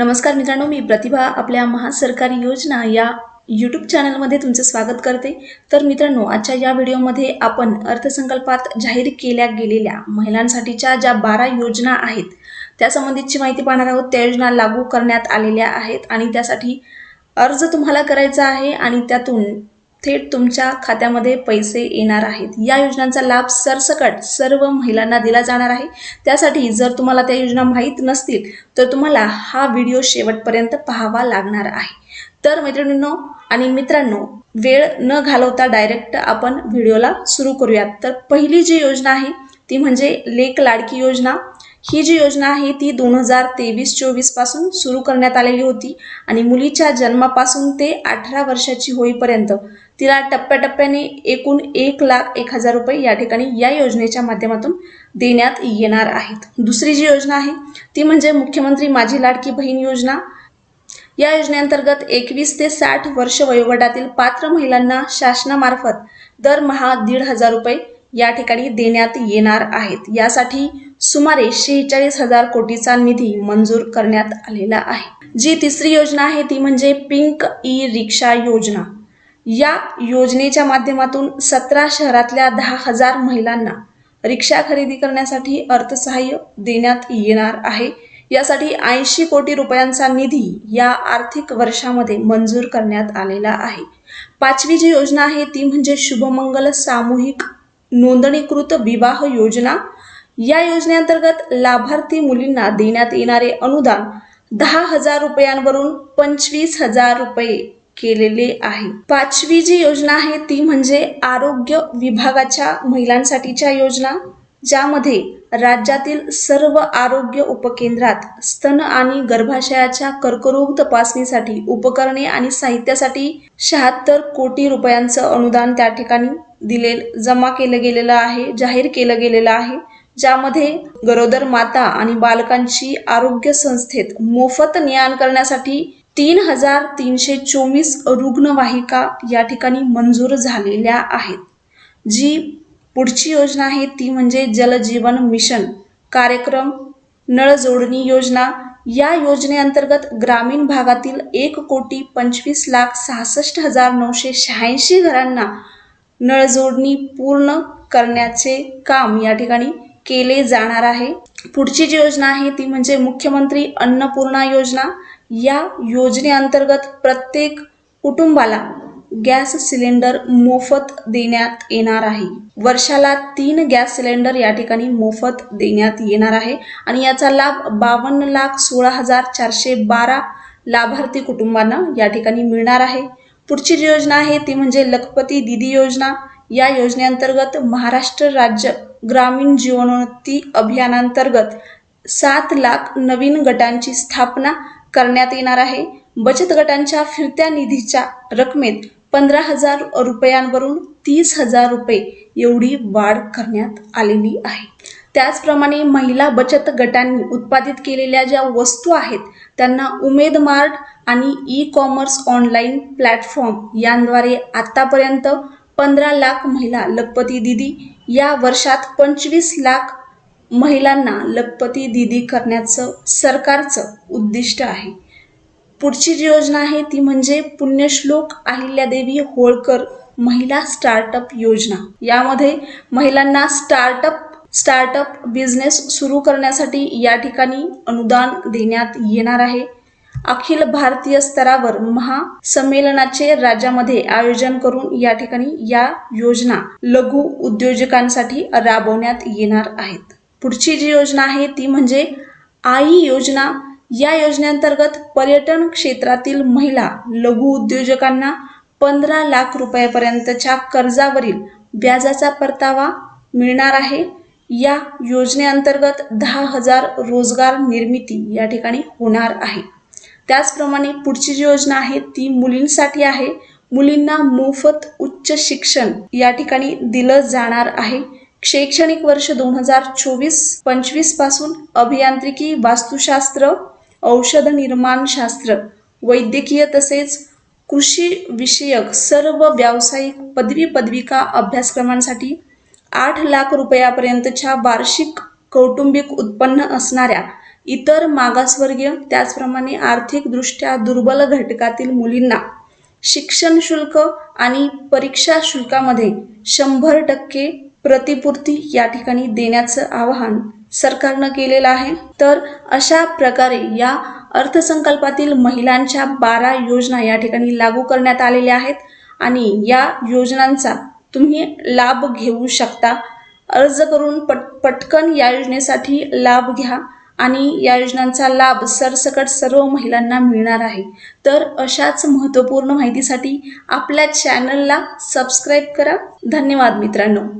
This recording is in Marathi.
नमस्कार मित्रांनो मी प्रतिभा आपल्या महासरकारी योजना या यूट्यूब चॅनलमध्ये तुमचं स्वागत करते. तर मित्रांनो आजच्या या व्हिडिओमध्ये आपण अर्थसंकल्पात जाहीर केल्या गेलेल्या महिलांसाठीच्या ज्या बारा योजना आहेत त्या संबंधितची माहिती पाहणार आहोत. त्या योजना लागू करण्यात आलेल्या आहेत आणि त्यासाठी अर्ज तुम्हाला करायचा आहे आणि त्यातून थेट तुमच्या खात्यामध्ये पैसे येणार आहेत. या योजनांचा लाभ सरसकट सर्व महिलांना दिला जाणार आहे. त्यासाठी जर तुम्हाला त्या योजना माहीत नसतील तर तुम्हाला हा व्हिडिओ शेवटपर्यंत पाहावा लागणार आहे. तर मैत्रिणींनो आणि मित्रांनो वेळ न घालवता डायरेक्ट आपण व्हिडिओला सुरू करूयात. तर पहिली जी योजना आहे ती म्हणजे लेक लाडकी योजना. ही जी योजना आहे ती दोन हजार तेवीस चोवीसपासून सुरू करण्यात आलेली होती आणि मुलीच्या जन्मापासून ते अठरा वर्षाची होईपर्यंत तिला टप्प्याटप्प्याने एकूण एक लाख एक हजार रुपये या ठिकाणी या योजनेच्या माध्यमातून देण्यात येणार आहेत. दुसरी जी योजना आहे ती म्हणजे मुख्यमंत्री माझी लाडकी बहीण योजना. या योजनेअंतर्गत एकवीस ते साठ वर्ष वयोगटातील पात्र महिलांना शासनामार्फत दरमहा दीड हजार रुपये या ठिकाणी देण्यात येणार आहेत. यासाठी सुमारे शेहेचाळीस हजार कोटीचा निधी मंजूर करण्यात आलेला आहे. जी तिसरी योजना आहे ती म्हणजे पिंक ई रिक्षा योजना. या योजनेच्या माध्यमातून सतरा शहरातल्या दहा हजार महिलांना रिक्षा खरेदी करण्यासाठी अर्थसहाय्य देण्यात येणार आहे. यासाठी ऐंशी कोटी रुपयांचा निधी या आर्थिक वर्षामध्ये मंजूर करण्यात आलेला आहे. पाचवी जी योजना आहे ती म्हणजे शुभमंगल सामूहिक नोंदणीकृत विवाह योजना. या योजनेअंतर्गत लाभार्थी मुलींना देण्यात येणारे अनुदान दहा हजार रुपयांवरून पंचवीस हजार रुपये केलेले आहे. पाचवी जी योजना आहे ती म्हणजे आरोग्य विभागाच्या महिलांसाठीच्या योजना ज्यामध्ये राज्यातील सर्व आरोग्य उपकेंद्रात स्तन आणि गर्भाशयाच्या कर्करोग तपासणीसाठी उपकरणे आणि साहित्यासाठी शहात्तर कोटी रुपयांचं अनुदान त्या ठिकाणी दिले जमा केलं गेलेलं आहे जाहीर केलं गेलेलं आहे ज्यामध्ये गरोदर माता आणि बालकांची आरोग्य संस्थेत मोफत नियाण करण्यासाठी तीन हजार तीनशे चोवीस रुग्णवाहिका या ठिकाणी मंजूर झालेल्या आहेत. जी पुढची योजना आहे ती म्हणजे जलजीवन मिशन कार्यक्रम नळजोडणी योजना. या योजनेअंतर्गत ग्रामीण भागातील एक कोटी पंचवीस लाख सहासष्ट हजार नऊशे शहाऐंशी घरांना नळजोडणी पूर्ण करण्याचे काम या ठिकाणी केले जाणार आहे. पुढची जी योजना आहे ती म्हणजे मुख्यमंत्री अन्नपूर्णा योजना. या योजनेअंतर्गत प्रत्येक कुटुंबाला गॅस सिलेंडर मोफत देण्यात येणार आहे. वर्षाला तीन गॅस सिलेंडर या ठिकाणी मोफत देण्यात येणार आहे आणि याचा लाभ बावन्न लाख सोळा हजार चारशे बारा लाभार्थी कुटुंबांना या ठिकाणी मिळणार आहे. पुढची जी योजना आहे ती म्हणजे लखपती दिदी योजना. या योजनेअंतर्गत महाराष्ट्र राज्य ग्रामीण जीवनोन्नती अभियानांतर्गत सात लाख नवीन गटांची स्थापना करण्यात येणार आहे. बचत गटांच्या फिरत्या निधीच्या रकमेत पंधरा हजार रुपयांवरून तीस हजार रुपये एवढी वाढ करण्यात आलेली आहे. त्याचप्रमाणे महिला बचत गटांनी उत्पादित केलेल्या ज्या वस्तू आहेत त्यांना उमेद मार्ट आणि ई कॉमर्स ऑनलाईन प्लॅटफॉर्म यांद्वारे आतापर्यंत पंधरा लाख महिला लखपती दिदी या वर्षात पंचवीस लाख महिलांना लखपती दिदी करण्याचं सरकारचं उद्दिष्ट आहे. पुढची जी योजना आहे ती म्हणजे पुण्यश्लोक अहिल्यादेवी होळकर महिला स्टार्टअप योजना. यामध्ये महिलांना स्टार्टअप स्टार्टअप बिझनेस सुरू करण्यासाठी या ठिकाणी अनुदान देण्यात येणार आहे. अखिल भारतीय स्तरावर महासंमेलनाचे राज्यामध्ये आयोजन करून या ठिकाणी या योजना लघु उद्योजकांसाठी राबवण्यात येणार आहेत. पुढची जी योजना आहे ती म्हणजे आई योजना. या योजनेअंतर्गत पर्यटन क्षेत्रातील महिला लघु उद्योजकांना पंधरा लाख रुपयापर्यंतच्या कर्जावरील व्याजाचा परतावा मिळणार आहे. या योजनेअंतर्गत दहा हजार रोजगार निर्मिती या ठिकाणी होणार आहे. त्याचप्रमाणे पुढची जी योजना आहे ती मुलींसाठी आहे. मुलींना मोफत उच्च शिक्षण या ठिकाणी दिलं जाणार आहे. शैक्षणिक वर्ष दोन हजार चोवीस पंचवीसपासून अभियांत्रिकी वास्तुशास्त्र औषध निर्माण शास्त्र वैद्यकीय तसेच कृषी विषयक सर्व व्यावसायिक पदवी पदविका अभ्यासक्रमांसाठी आठ लाख रुपयापर्यंतच्या वार्षिक कौटुंबिक उत्पन्न असणाऱ्या इतर मागासवर्गीय त्याचप्रमाणे आर्थिकदृष्ट्या दुर्बल घटकातील मुलींना शिक्षण शुल्क आणि परीक्षा शुल्कामध्ये शंभर टक्के प्रतिपूर्ती या ठिकाणी देण्याचं आवाहन सरकारनं केलेलं आहे. तर अशा प्रकारे या अर्थसंकल्पातील महिलांच्या बारा योजना या ठिकाणी लागू करण्यात आलेल्या आहेत आणि या योजनांचा तुम्ही लाभ घेऊ शकता. अर्ज करून पट पटकन या योजनेसाठी लाभ घ्या आणि या योजनांचा लाभ सरसकट सर्व महिलांना मिळणार आहे. तर अशाच महत्त्वपूर्ण माहितीसाठी आपल्या चॅनलला सबस्क्राईब करा. धन्यवाद मित्रांनो.